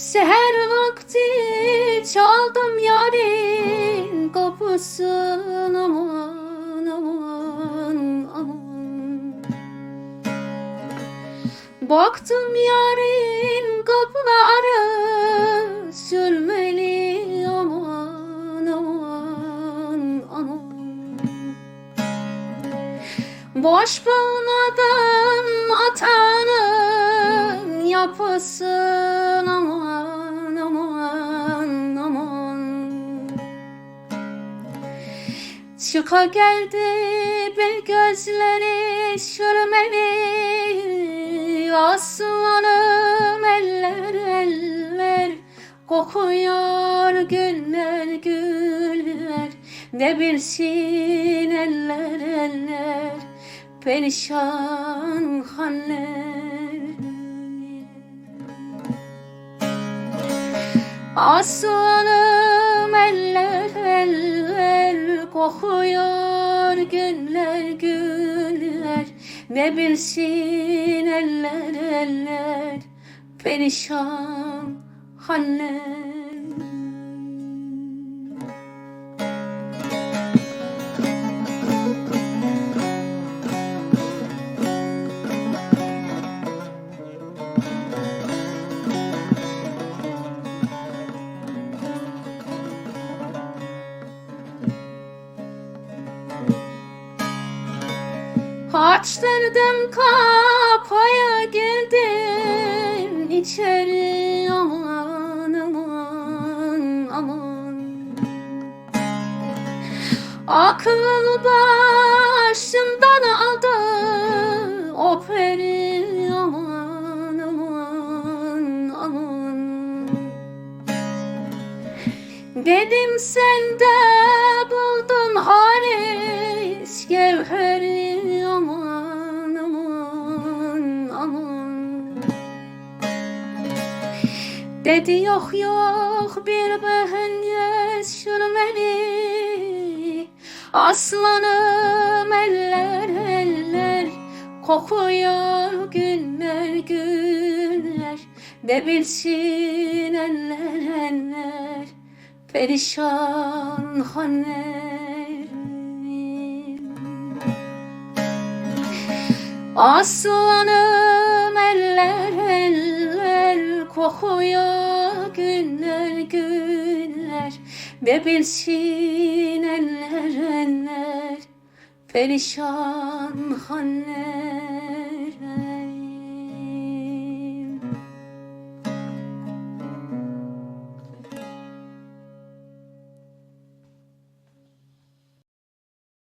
Seher vakti çaldım yarın kapısını aman aman aman. Baktım yarın kapıları sürmeli aman aman aman. Boş bağladan yapısın aman aman aman. Çıka geldi bir gözleri sürmeli Aslanım eller eller. Kokuyor güller güller. Ne bilsin eller eller. Perişan haller Aslanım eller eller kokuyor güller güller Ne bilsin eller eller perişan haller Açtırdım kapıya girdim içeri aman aman aman. Akıl başımdan Dedim sen de buldun haris gevheri aman aman aman. Dedi yok yok bir behence sürmeli Aslanım eller eller kokuyor güller güller. Ne bilsin eller eller perişan haller Aslanım eller eller kokuyor güller güller. Ne bilsin eller eller perişan haller